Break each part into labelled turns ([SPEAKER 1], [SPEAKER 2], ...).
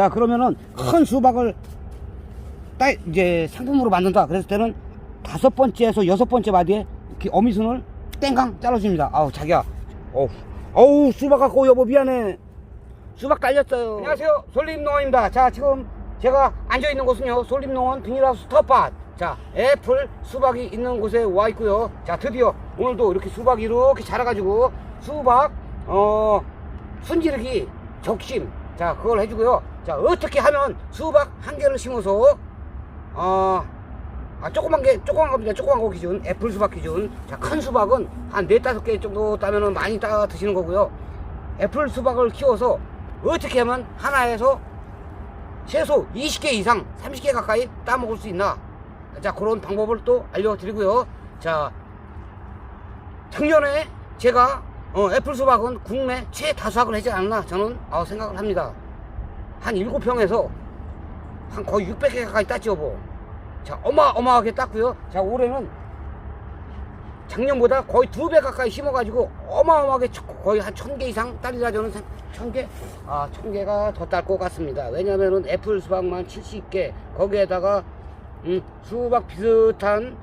[SPEAKER 1] 자 그러면은 큰 수박을 따 이제 상품으로 만든다. 그랬을 때는 다섯 번째에서 여섯 번째 마디에 이렇게 어미순을 땡강 잘라줍니다. 아우 자기야. 어우 어우 수박 갖고 여보 미안해. 수박 딸렸어요. 안녕하세요. 솔림농원입니다. 자 지금 제가 앉아있는 곳은요. 솔림농원 비닐하우스 텃밭. 자 애플 수박이 있는 곳에 와 있고요. 자 드디어 오늘도 이렇게 수박이 이렇게 자라가지고 수박 어 순지르기 적심. 자 그걸 해주고요 자 어떻게 하면 수박 한 개를 심어서 어 아, 조그만 게, 조그만 겁니다. 조그만 거 기준. 애플 수박 기준. 자, 큰 수박은 한 네다섯 개 정도 따면은 많이 따 드시는 거고요. 애플 수박을 키워서 어떻게 하면 하나에서 최소 20개 이상, 30개 가까이 따 먹을 수 있나. 자, 그런 방법을 또 알려드리고요. 자, 작년에 제가 어, 애플 수박은 국내 최다수학을 하지 않았나 저는 어, 생각을 합니다. 한 7평에서 한 거의 600개 가까이 땄죠, 뭐. 자, 어마어마하게 땄고요. 자, 올해는 작년보다 거의 두 배 가까이 심어가지고 어마어마하게 쳐- 거의 한 천 개 이상 딸이라 저는 생- 천 개? 아, 천 개가 더 딸 것 같습니다. 왜냐면은 애플 수박만 70개, 거기에다가 음, 수박 비슷한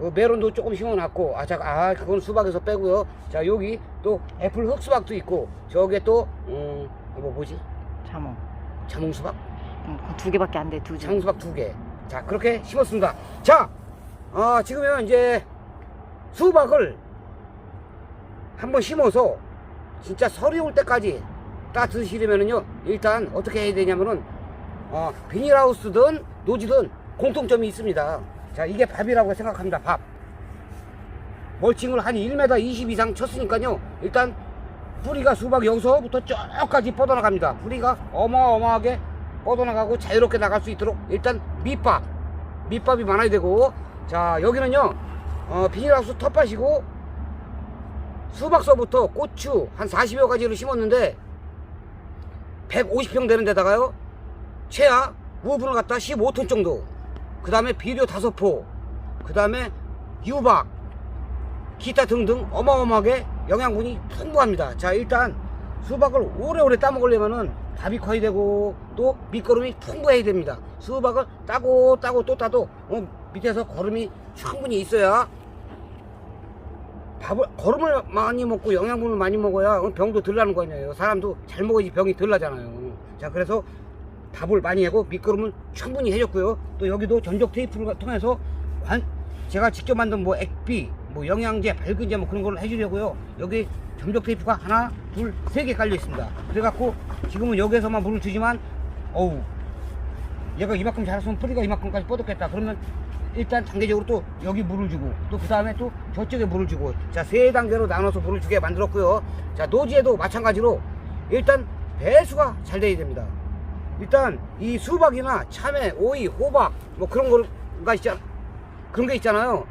[SPEAKER 1] 어, 메론도 조금 심어놨고, 아, 자, 아, 그건 수박에서 빼고요. 자, 여기 또 애플 흑수박도 있고, 저게 또, 음, 뭐, 뭐지?
[SPEAKER 2] 자몽.
[SPEAKER 1] 자몽수박?
[SPEAKER 2] 응, 두 개밖에 안 돼, 두 개.
[SPEAKER 1] 장수박 두 개. 자, 그렇게 심었습니다. 자, 어, 지금은 이제 수박을 한번 심어서 진짜 설이 올 때까지 따 드시려면은요, 일단 어떻게 해야 되냐면은, 어, 비닐하우스든 노지든 공통점이 있습니다. 자, 이게 밥이라고 생각합니다, 밥. 멀칭을 한 1m 20 이상 쳤으니까요, 일단 뿌리가 수박 여기서부터 저까지 뻗어나갑니다. 뿌리가 어마어마하게 뻗어나가고 자유롭게 나갈 수 있도록 일단 밑밥 밑밥이 많아야 되고 자 여기는요 어, 비닐하우스 텃밭이고 수박서부터 고추 한 40여 가지를 심었는데 150평 되는 데다가요 최하 무분을 갖다 15톤 정도 그 다음에 비료 5포 그 다음에 유박 기타 등등 어마어마하게 영양분이 풍부합니다. 자, 일단 수박을 오래오래 따먹으려면은 밥이 커야 되고 또 밑거름이 풍부해야 됩니다. 수박을 따고 따고 또 따도 어, 밑에서 거름이 충분히 있어야 밥을 거름을 많이 먹고 영양분을 많이 먹어야 어, 병도 덜 나는 거 아니에요. 사람도 잘 먹어야지 병이 덜 나잖아요. 자, 그래서 밥을 많이 하고 밑거름을 충분히 해줬고요. 또 여기도 전적 테이프를 통해서 관, 제가 직접 만든 뭐 액비, 뭐 영양제, 밝은제 뭐 그런 걸 해주려고요. 여기 전적 테이프가 하나, 둘, 세 개 깔려 있습니다. 그래갖고 지금은 여기에서만 물을 주지만, 어우, 얘가 이만큼 자랐으면 뿌리가 이만큼까지 뻗었겠다. 그러면 일단 단계적으로 또 여기 물을 주고 또 그 다음에 또 저쪽에 물을 주고 자 세 단계로 나눠서 물을 주게 만들었고요. 자 노지에도 마찬가지로 일단 배수가 잘 돼야 됩니다. 일단 이 수박이나 참외, 오이, 호박 뭐 그런 거가 있잖아 그런 게 있잖아요.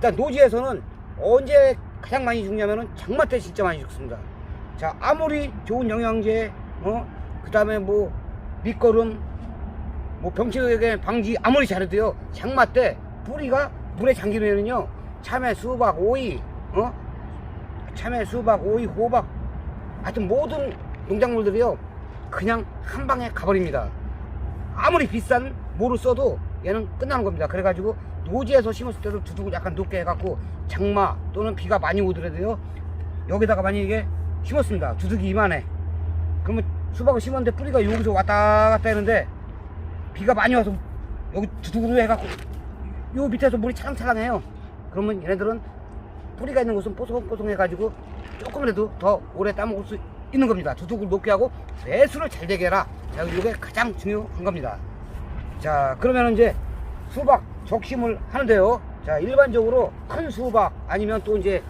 [SPEAKER 1] 일단 노지에서는 언제 가장 많이 죽냐면은 장마 때 진짜 많이 죽습니다. 자 아무리 좋은 영양제 어 그다음에 뭐 밑거름 뭐 병치에게 방지 아무리 잘해도요 장마 때 뿌리가 물에 잠기면은요 참외, 수박, 오이 어 참외, 수박, 오이, 호박 하여튼 모든 농작물들이요 그냥 한 방에 가버립니다. 아무리 비싼 모를 써도 얘는 끝나는 겁니다. 그래가지고 노지에서 심었을 때도 두둑을 약간 높게 해갖고 장마 또는 비가 많이 오더라도요 여기다가 만약에 심었습니다. 두둑이 이만해. 그러면 수박을 심었는데 뿌리가 여기서 왔다 갔다 했는데 비가 많이 와서 여기 두둑으로 해갖고 요 밑에서 물이 차랑차랑해요. 그러면 얘네들은 뿌리가 있는 곳은 뽀송뽀송 해가지고 조금이라도 더 오래 따먹을 수 있는 겁니다. 두둑을 높게 하고 배수를 잘 되게 해라. 자, 이게 가장 중요한 겁니다. 자, 그러면 이제 수박 적심을 하는데요. 자, 일반적으로 큰 수박 아니면 또 이제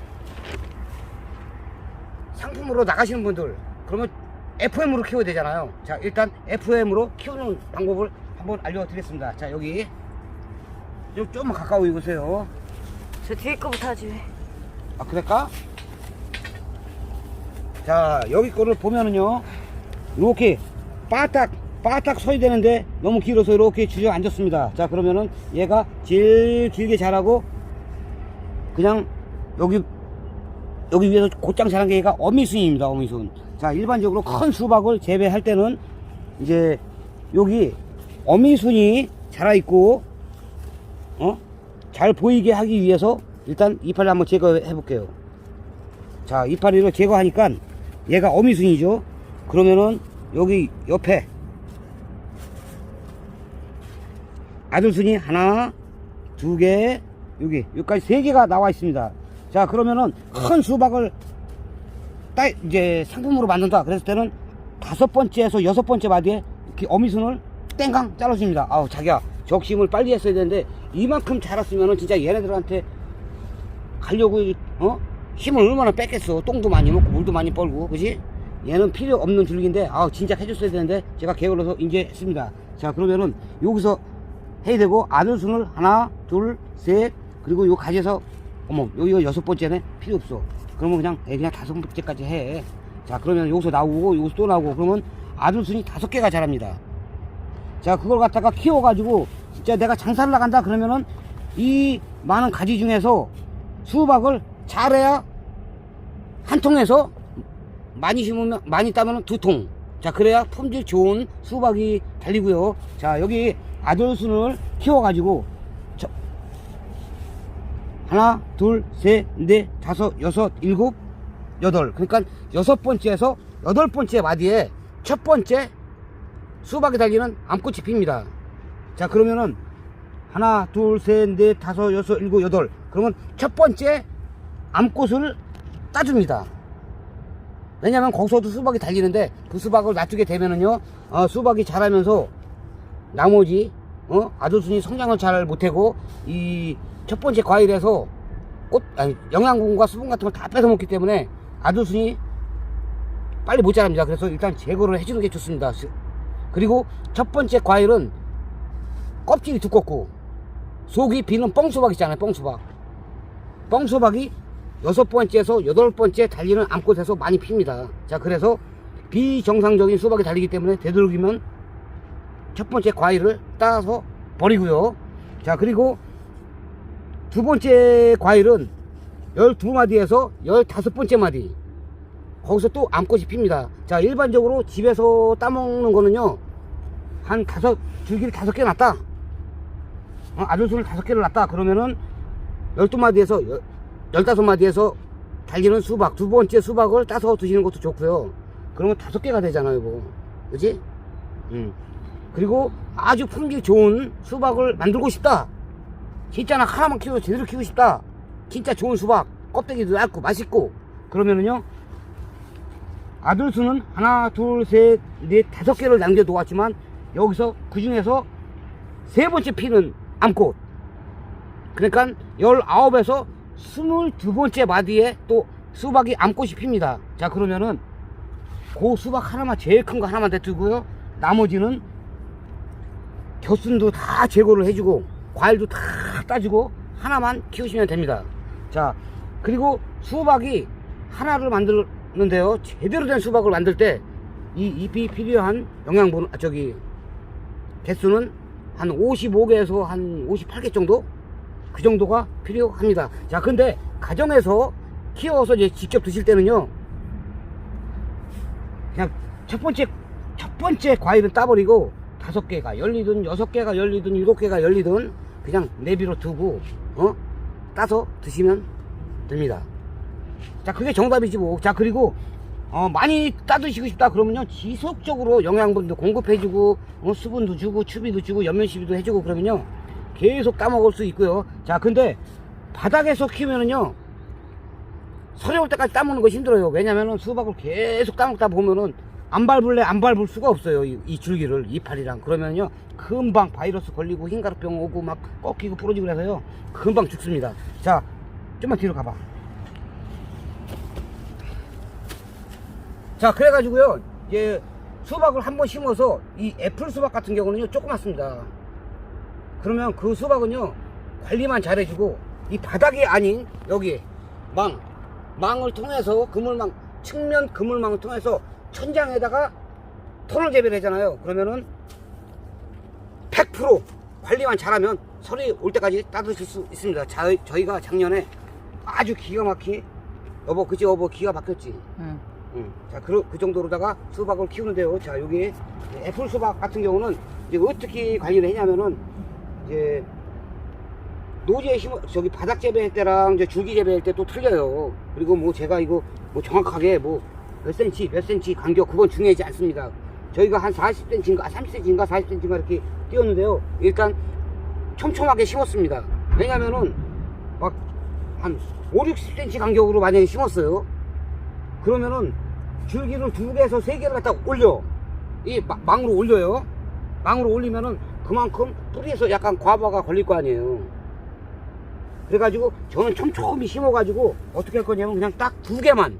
[SPEAKER 1] 상품으로 나가시는 분들 그러면 FM으로 키워야 되잖아요. 자, 일단 FM으로 키우는 방법을 한번 알려드리겠습니다. 자, 여기 좀 좀만 가까이 오세요.
[SPEAKER 2] 저 뒤에 거부터 하지 왜.
[SPEAKER 1] 아 그럴까? 자 여기 거를 보면은요 이렇게 바닥 바닥 서야 되는데 너무 길어서 이렇게 주저앉았습니다 자 그러면은 얘가 제일 길게 자라고 그냥 여기 여기 위에서 곧장 자란 게 얘가 어미순입니다 어미순 자 일반적으로 큰 수박을 재배할 때는 이제 여기 어미순이 자라 있고, 어? 잘 보이게 하기 위해서 일단 이파리 한번 제거해 볼게요. 자, 이파리를 제거하니까 얘가 어미순이죠. 그러면은 여기 옆에 아들순이 하나, 두 개, 여기, 여기까지 세 개가 나와 있습니다. 자, 그러면은 큰 수박을 따, 이제 상품으로 만든다. 그랬을 때는 다섯 번째에서 여섯 번째 마디에 이렇게 어미순을 땡강 잘라줍니다. 아우, 자기야, 적심을 빨리 했어야 되는데 이만큼 자랐으면은 진짜 얘네들한테 가려고, 어? 힘을 얼마나 뺐겠어. 똥도 많이 먹고 물도 많이 뻘고, 그지? 얘는 필요 없는 줄기인데, 아 진짜 해줬어야 되는데, 제가 게을러서 이제 했습니다. 자, 그러면은, 여기서 해야 되고, 아들순을 하나, 둘, 셋, 그리고 요 가지에서, 어머, 여기가 여섯 번째네? 필요 없어. 그러면 그냥, 에, 그냥 다섯 번째까지 해. 자, 그러면 여기서 나오고, 여기서 또 나오고, 그러면 아들 순이 다섯 개가 자랍니다. 자, 그걸 갖다가 키워가지고, 진짜 내가 장사를 나간다 그러면은, 이 많은 가지 중에서 수박을 잘해야 한 통에서 많이 심으면 많이 따면 두 통. 자 그래야 품질 좋은 수박이 달리고요. 자 여기 아들순을 키워가지고 저- 하나 둘셋넷 다섯 여섯 일곱 여덟 그러니까 여섯 번째에서 여덟 번째 마디에 첫 번째 수박이 달리는 암꽃이 핍니다. 자 그러면은 하나 둘셋넷 다섯 여섯 일곱 여덟 그러면 첫 번째 암꽃을 따줍니다. 왜냐면 거기서도 수박이 달리는데 그 수박을 놔두게 되면은요 어, 수박이 자라면서 나머지 어, 아들순이 성장을 잘 못하고 이 첫 번째 과일에서 꽃 아니 영양분과 수분 같은 걸 다 뺏어 먹기 때문에 아들순이 빨리 못 자랍니다. 그래서 일단 제거를 해주는 게 좋습니다. 스- 그리고 첫 번째 과일은 껍질이 두껍고 속이 비는 뻥수박 있잖아요. 뻥수박. 뻥수박이 여섯 번째에서 여덟 번째 달리는 암꽃에서 많이 핍니다. 자, 그래서 비정상적인 수박이 달리기 때문에 되도록이면 첫 번째 과일을 따서 버리고요. 자, 그리고 두 번째 과일은 12마디에서 15번째 마디. 거기서 또 암꽃이 핍니다. 자, 일반적으로 집에서 따먹는 거는요, 한 다섯, 줄기를 다섯 개 놨다. 어, 아들순을 다섯 개를 놨다. 그러면은 12마디에서 15마디에서 달리는 수박, 두 번째 수박을 따서 드시는 것도 좋고요. 그러면 다섯 개가 되잖아요, 뭐. 그지? 음. 그리고 아주 품질 좋은 수박을 만들고 싶다. 진짜 나 하나만 키워서 제대로 키우고 싶다. 진짜 좋은 수박, 껍데기도 얇고 맛있고. 그러면은요, 아들 수는 하나, 둘, 셋, 넷, 다섯 개를 남겨놓았지만, 여기서 그 중에서 세 번째 피는 암꽃. 그러니까 19에서 22번째 마디에 또 수박이 암꽃이 핍니다. 자, 그러면은 그 수박 하나만 제일 큰 거 하나만 대두고요. 나머지는 겨순도 다 제거를 해주고 과일도 다 따주고 하나만 키우시면 됩니다. 자, 그리고 수박이 하나를 만드는데요. 제대로 된 수박을 만들 때 이 잎이 필요한 영양분, 아, 저기 개수는 한 55개에서 한 58개 정도? 그 정도가 필요합니다. 자, 근데 가정에서 키워서 이제 직접 드실 때는요, 그냥 첫 번째, 첫 번째 과일은 따버리고 다섯 개가 열리든 여섯 개가 열리든 일곱 개가 열리든 그냥 내비로 두고, 어? 따서 드시면 됩니다. 자, 그게 정답이지 뭐. 자, 그리고 어, 많이 따드시고 싶다 그러면요 지속적으로 영양분도 공급해주고 어, 수분도 주고 추비도 주고 연면시비도 해주고 그러면요 계속 따먹을 수 있고요 자 근데 바닥에서 키우면은요 서려올 때까지 따먹는 거 힘들어요 왜냐면은 수박을 계속 따먹다 보면은 안 밟을래 안 밟을 수가 없어요 이, 이 줄기를 이파리랑. 그러면요 금방 바이러스 걸리고 흰가루병 오고 막 꺾이고 부러지고 그래서요 금방 죽습니다. 자 좀만 뒤로 가봐. 자 그래가지고요 이제 수박을 한 번 심어서 이 애플 수박 같은 경우는요 조그맣습니다. 그러면 그 수박은요 관리만 잘해주고 이 바닥이 아닌 여기 망 망을 통해서 그물망 측면 그물망을 통해서 천장에다가 톤을 재배를 하잖아요 그러면은 100% 관리만 잘하면 설이 올 때까지 따드실 수 있습니다 자, 저희가 작년에 아주 기가 막히 여보 그치 여보 기가 막혔지
[SPEAKER 2] 응.
[SPEAKER 1] 응. 자, 그, 그 정도로다가 수박을 키우는데요. 자, 여기 애플 수박 같은 경우는 이제 어떻게 관리를 했냐면은 이제 노지에 심어 저기 바닥 재배할 때랑 이제 줄기 재배할 때 또 틀려요. 그리고 뭐 제가 이거 뭐 정확하게 뭐 몇 센치 몇 센치 간격 그건 중요하지 않습니다. 저희가 한 40cm인가 30cm인가 40cm인가 이렇게 띄웠는데요. 일단 촘촘하게 심었습니다. 왜냐면은 막 한 5, 60cm 간격으로 만약에 심었어요. 그러면은 줄기를 두 개에서 세 개를 갖다 올려. 이 마- 망으로 올려요. 망으로 올리면은 그만큼 뿌리에서 약간 과부하가 걸릴 거 아니에요. 그래가지고 저는 촘촘히 심어가지고 어떻게 할 거냐면 그냥 딱 두 개만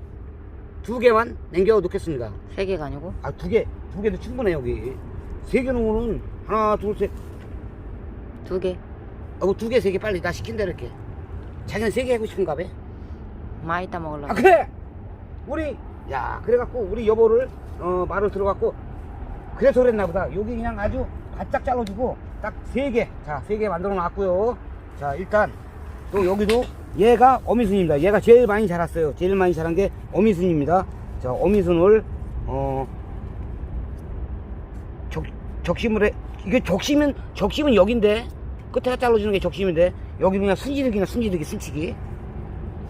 [SPEAKER 1] 두 개만 남겨 놓겠습니다.
[SPEAKER 2] 세 개가 아니고
[SPEAKER 1] 아 두 개, 두 개도 충분해 여기. 세 개 놓으면 하나, 둘, 셋.
[SPEAKER 2] 두 개.
[SPEAKER 1] 어, 두 개, 세 개 빨리 나 시킨다 이렇게. 자기는 세 개 하고 싶은가 봐.
[SPEAKER 2] 많이 따 먹으려고.
[SPEAKER 1] 아 그래 우리 야 그래갖고 우리 여보를 어 말을 들어갖고 그래서 그랬나 보다 여기 그냥 아주 바짝 잘라주고 딱 세 개 자 세 개 만들어 놨고요 자 일단 또 여기도 얘가 어미순입니다. 얘가 제일 많이 자랐어요. 제일 많이 자란 게 어미순입니다. 자 어미순을 어 적, 적심을 해 이게 적심은 적심은 여긴데 끝에가 잘라주는 게 적심인데 여기 그냥 순지르기나 순지르기 순치기.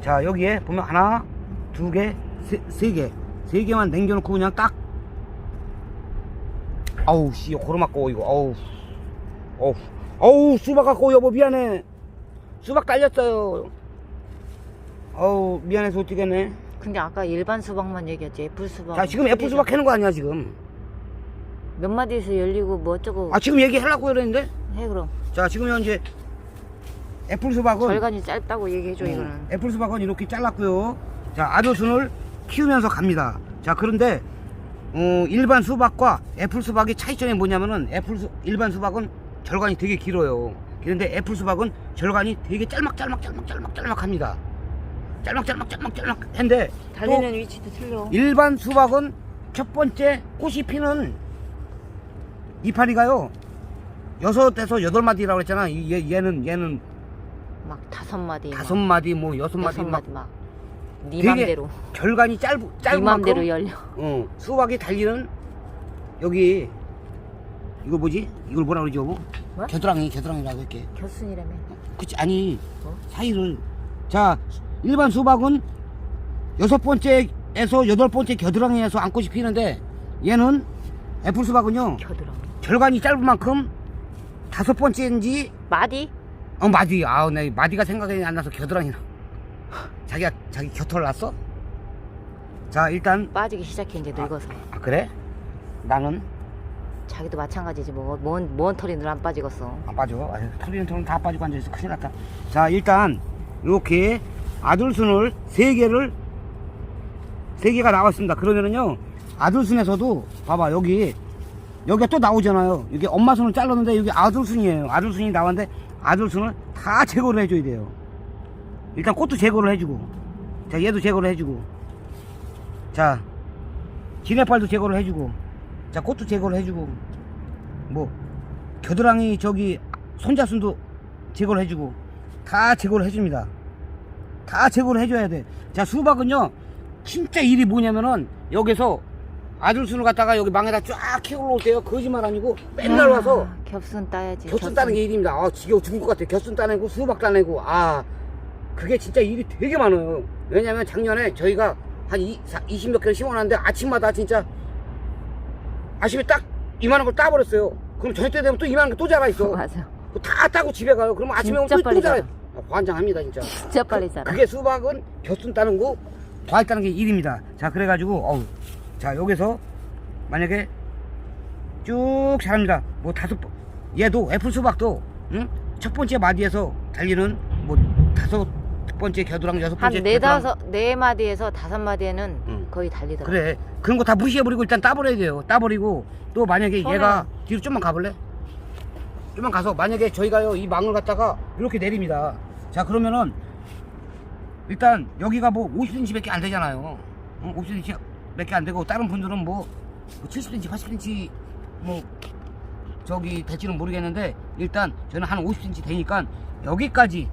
[SPEAKER 1] 자 여기에 보면 하나 두 개세개. 개만 남겨놓고 그냥 딱. 아우 씨 고르막고 이거. 아우. 어우. 어우 수박 갖고 여보 미안해. 수박 딸렸어요 아우 미안해서 어떻게 했네
[SPEAKER 2] 근데 아까 일반 수박만 얘기했지. 애플 수박.
[SPEAKER 1] 자 지금 애플 수박 해는 거 아니야 지금
[SPEAKER 2] 몇 마디에서 열리고 뭐 어쩌고
[SPEAKER 1] 아 지금 얘기하려고 그랬는데
[SPEAKER 2] 해 그럼.
[SPEAKER 1] 자 지금 현재 애플 수박은
[SPEAKER 2] 절간이 짧다고 얘기해줘
[SPEAKER 1] 어,
[SPEAKER 2] 이거는.
[SPEAKER 1] 애플 수박은 이렇게 잘랐고요. 자, 아조순을 키우면서 갑니다. 자, 그런데 어, 일반 수박과 애플 수박의 차이점이 뭐냐면은 애플 수, 일반 수박은 절간이 되게 길어요. 그런데 애플 수박은 절간이 되게 짤막짤막짤막짤막짤막합니다. 짤막짤막짤막짤막 했는데
[SPEAKER 2] 달리는 위치도 틀려.
[SPEAKER 1] 일반 수박은 첫 번째 꽃이 피는 이파리가요. 여섯에서 여덟 마디라고 그랬잖아. 이- 얘, 얘는 얘는
[SPEAKER 2] 막 다섯 마디.
[SPEAKER 1] 다섯 마디 뭐 여섯
[SPEAKER 2] 막,
[SPEAKER 1] 마디
[SPEAKER 2] 여섯
[SPEAKER 1] 막
[SPEAKER 2] 마디 막. 네
[SPEAKER 1] 되게
[SPEAKER 2] 맘대로.
[SPEAKER 1] 결간이
[SPEAKER 2] 짧네
[SPEAKER 1] 짧은
[SPEAKER 2] 맘대로
[SPEAKER 1] 만큼
[SPEAKER 2] 열려.
[SPEAKER 1] 어, 수박이 달리는 여기 이거 뭐지? 이걸 뭐라 그러지 여보?
[SPEAKER 2] 뭐?
[SPEAKER 1] 겨드랑이 겨드랑이라고 할게.
[SPEAKER 2] 겨순이라며.
[SPEAKER 1] 그치 아니
[SPEAKER 2] 어?
[SPEAKER 1] 사이를 자 일반 수박은 여섯 번째에서 여덟 번째 겨드랑이에서 안꽃이 피는데 얘는 애플 수박은요
[SPEAKER 2] 겨드랑이.
[SPEAKER 1] 결간이 짧은 만큼 다섯 번째인지
[SPEAKER 2] 마디?
[SPEAKER 1] 어 마디 아우 내 마디가 생각이 안 나서 겨드랑이 나 자기가 자기 겨털 났어? 자 일단
[SPEAKER 2] 빠지기 시작해 이제 늙어서.
[SPEAKER 1] 아 그래? 나는
[SPEAKER 2] 자기도 마찬가지지 뭐뭔 뭔 털이 늘 안 빠지겠어.
[SPEAKER 1] 안 빠져. 아유, 털리는 털은 다 빠지고 앉아있어. 큰일 났다. 자, 일단, 이렇게 아들순을 세 개를, 세 개가 나왔습니다. 그러면은요, 아들순에서도, 봐봐, 여기, 여기가 또 나오잖아요. 이게 엄마 순을 잘랐는데, 여기 아들순이에요. 아들순이 나왔는데, 아들순을 다 제거를 해줘야 돼요. 일단 꽃도 제거를 해주고, 자, 얘도 제거를 해주고, 자, 지네팔도 제거를 해주고, 자, 꽃도 제거를 해주고, 뭐, 겨드랑이 저기 손자순도 제거를 해주고 다 제거를 해줍니다. 다 제거를 해줘야 돼. 자 수박은요 진짜 일이 뭐냐면은 여기서 아들순을 갖다가 여기 망에다 쫙 키고 올라올 때요 거짓말 아니고 맨날 와서
[SPEAKER 2] 아, 겹순 따야지.
[SPEAKER 1] 겨순 따는 게 일입니다. 아 지겨워 죽을 것 같아. 겨순 따내고 수박 따내고 아 그게 진짜 일이 되게 많아요. 왜냐면 작년에 저희가 한 20몇 개를 심어놨는데 아침마다 진짜 아침에 딱 이만한 걸 따버렸어요. 그럼 저녁 때 되면 또 이만한 게 또 자라 있어.
[SPEAKER 2] 맞아.
[SPEAKER 1] 다 따고 집에 가요. 그러면 아침에 오면 또, 또
[SPEAKER 2] 빨리
[SPEAKER 1] 자라.
[SPEAKER 2] 자라.
[SPEAKER 1] 아, 환장합니다 진짜.
[SPEAKER 2] 진짜 빨리 자라.
[SPEAKER 1] 그게 수박은 겨순 따는 거, 과일 따는 게 일입니다. 자 그래가지고 어우, 자 여기서 만약에 쭉 자랍니다. 뭐 다섯 번, 얘도 애플 수박도 응? 첫 번째 마디에서 달리는 뭐 다섯 번째 겨드랑 여섯 번째
[SPEAKER 2] 한네
[SPEAKER 1] 겨드랑
[SPEAKER 2] 다섯 네 마디에서 다섯 마디에는
[SPEAKER 1] 응.
[SPEAKER 2] 거의 달리더라.
[SPEAKER 1] 그래 그런 거 다 무시해버리고 일단 따버려야 돼요 따버리고 또 만약에
[SPEAKER 2] 처음에-
[SPEAKER 1] 얘가 뒤로 좀만 가볼래? 좀만 가서 만약에 저희가요 이 망을 갖다가 이렇게 내립니다 자 그러면은 일단 여기가 뭐 50cm 밖에 안 되잖아요 응? 50cm 밖에 안 되고 다른 분들은 뭐 70cm 80cm 뭐 저기 될지는 모르겠는데 일단 저는 한 50cm 되니까 여기까지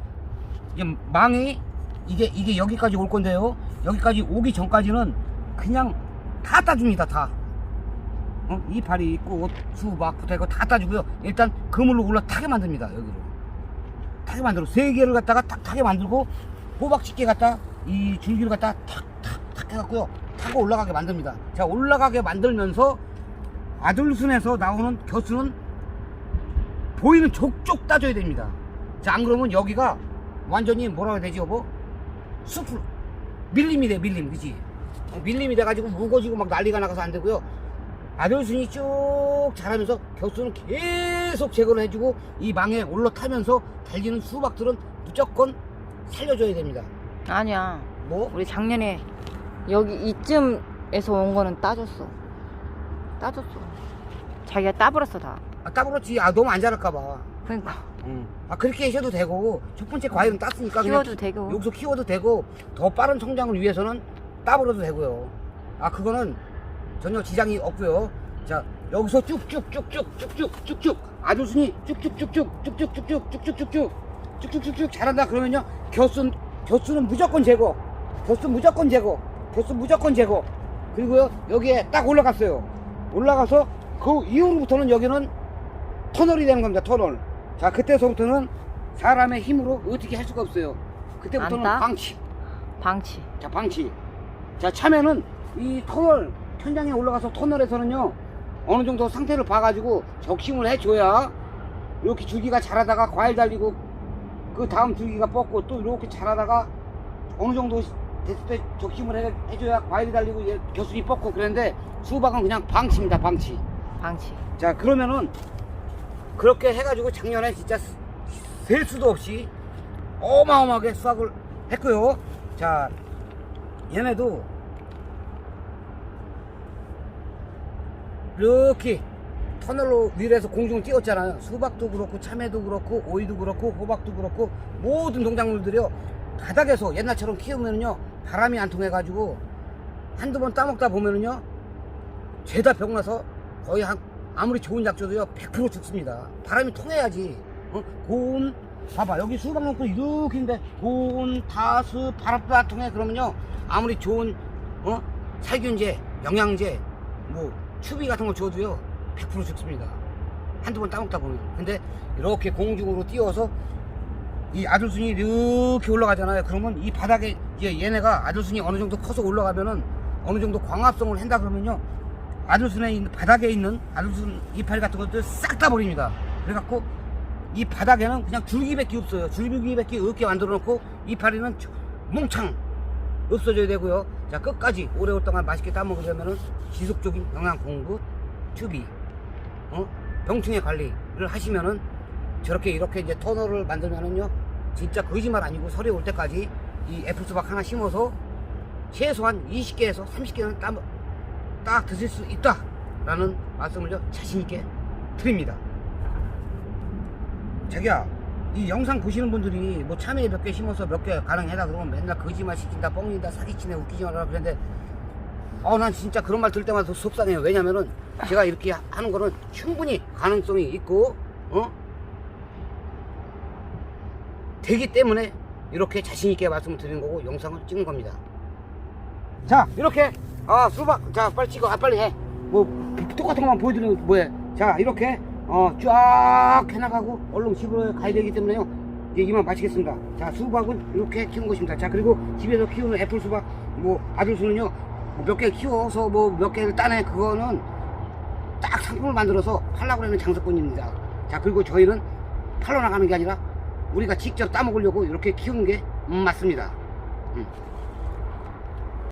[SPEAKER 1] 망이 이게 이게 여기까지 올 건데요 여기까지 오기 전까지는 그냥 다 따줍니다 다 어? 이파리 꽃 수박 부터 해고 다 따주고요 일단 그물로 올라타게 만듭니다 여기로 타게 만들어. 세 개를 갖다가 탁 타게 만들고 호박 집게 갖다 이 줄기를 갖다 탁탁탁 해갖고요. 타고 올라가게 만듭니다. 자 올라가게 만들면서 아들순에서 나오는 겨수는 보이는 족족 따줘야 됩니다. 자 안 그러면 여기가 완전히 뭐라 해야 되지 여보? 숲으로 밀림이 돼 밀림. 그지? 어, 밀림이 돼가지고 무거지고 막 난리가 나가서 안 되고요 아들순이 쭉 자라면서 겨수는 계속 제거를 해주고 이 망에 올라타면서 달리는 수박들은 무조건 살려줘야 됩니다
[SPEAKER 2] 아니야.
[SPEAKER 1] 뭐?
[SPEAKER 2] 우리 작년에 여기 이쯤에서 온 거는 따줬어. 따줬어. 자기가 따버렸어 다.
[SPEAKER 1] 아 따버렸지 아 너무 안 자랄까봐
[SPEAKER 2] 그러니까
[SPEAKER 1] 아 그렇게 하셔도 되고 첫 번째 과일은 땄으니까
[SPEAKER 2] 키워도 되고.
[SPEAKER 1] 여기서 키워도 되고 더 빠른 성장을 위해서는 따버려도 되고요. 아 그거는 전혀 지장이 없고요. 자 여기서 쭉쭉쭉쭉쭉쭉쭉쭉 아들순이 쭉쭉쭉쭉 쭉쭉쭉쭉 쭉쭉쭉쭉 쭉쭉쭉쭉 잘한다 그러면요 겨순 겨순은 무조건 제거 겨순 무조건 제거 겨순 무조건 제거 그리고요 여기에 딱 올라갔어요 올라가서 그 이후로부터는 여기는 터널이 되는 겁니다 터널 자 그때서부터는 사람의 힘으로 어떻게 할 수가 없어요 그때부터는
[SPEAKER 2] 안 따?
[SPEAKER 1] 방치
[SPEAKER 2] 방치.
[SPEAKER 1] 자 방치 자 참외는 이 터널 천장에 올라가서 터널에서는요 어느 정도 상태를 봐가지고 적심을 해줘야 이렇게 줄기가 자라다가 과일 달리고 그 다음 줄기가 뻗고 또 이렇게 자라다가 어느 정도 됐을 때 적심을 해, 해줘야 과일이 달리고 얘 겨순이 뻗고 그랬는데 수박은 그냥 방치입니다 방치
[SPEAKER 2] 방치.
[SPEAKER 1] 자 그러면은 그렇게 해가지고 작년에 진짜 셀 수도 없이 어마어마하게 수확을 했고요 자 얘네도 이렇게 터널로 위에서 공중을 띄웠잖아요 수박도 그렇고 참외도 그렇고 오이도 그렇고 호박도 그렇고 모든 농작물들이요 바닥에서 옛날처럼 키우면은요 바람이 안 통해 가지고 한두 번 따먹다 보면은요 죄다 병나서 거의 한 아무리 좋은 약초도요 100% 죽습니다. 바람이 통해야지. 어? 고온 봐봐 여기 수박 놓고 이렇게 있는데 고온 다수 바람도 안 통해 그러면요 아무리 좋은 어 살균제 영양제 뭐 추비 같은 거 줘도요 100% 죽습니다. 한두 번 따먹다 보면 근데 이렇게 공중으로 띄워서 이 아들순이 이렇게 올라가잖아요. 그러면 이 바닥에 얘네가 아들순이 어느 정도 커서 올라가면은 어느 정도 광합성을 한다 그러면요. 아들순에 바닥에 있는 아들순 이파리 같은 것들 싹 다 버립니다. 그래갖고 이 바닥에는 그냥 줄기밖에 없어요. 줄기밖에 없게 만들어 놓고 이파리는 저- 몽창 없어져야 되고요. 자 끝까지 오래오래 동안 맛있게 따먹으려면은 지속적인 영양 공급, 투비, 어? 병충해 관리를 하시면은 저렇게 이렇게 이제 터널을 만들면은요 진짜 거짓말 아니고 설이 올 때까지 이 애플 수박 하나 심어서 최소한 20개에서 30개는 딱, 딱 드실 수 있다 라는 말씀을 요 자신있게 드립니다. 자기야, 이 영상 보시는 분들이 뭐 참외 몇 개 심어서 몇 개 가능하다 그러면 맨날 거짓말 시킨다, 뻥이다, 사기치네, 웃기지 마라 그랬는데 어, 난 진짜 그런 말 들을 때마다 속상해요. 왜냐면은 제가 이렇게 하는 거는 충분히 가능성이 있고, 어? 되기 때문에 이렇게 자신 있게 말씀을 드리는 거고 영상을 찍은 겁니다. 자, 이렇게, 아, 수박, 자, 빨리 찍어, 아, 빨리 해. 뭐, 똑같은 것만 보여드리는 거 뭐해. 자, 이렇게, 어, 쫙 해나가고 얼른 집으로 가야 되기 때문에요. 이만 마치겠습니다. 자, 수박은 이렇게 키우는 것입니다. 자, 그리고 집에서 키우는 애플 수박, 뭐, 아들 수는요, 뭐몇개 키워서 뭐 몇 개를 따내, 그거는 딱 상품을 만들어서 팔라고 하는 장사꾼입니다. 자, 그리고 저희는 팔러 나가는 게 아니라 우리가 직접 따먹으려고 이렇게 키우는 게 음, 맞습니다. 음.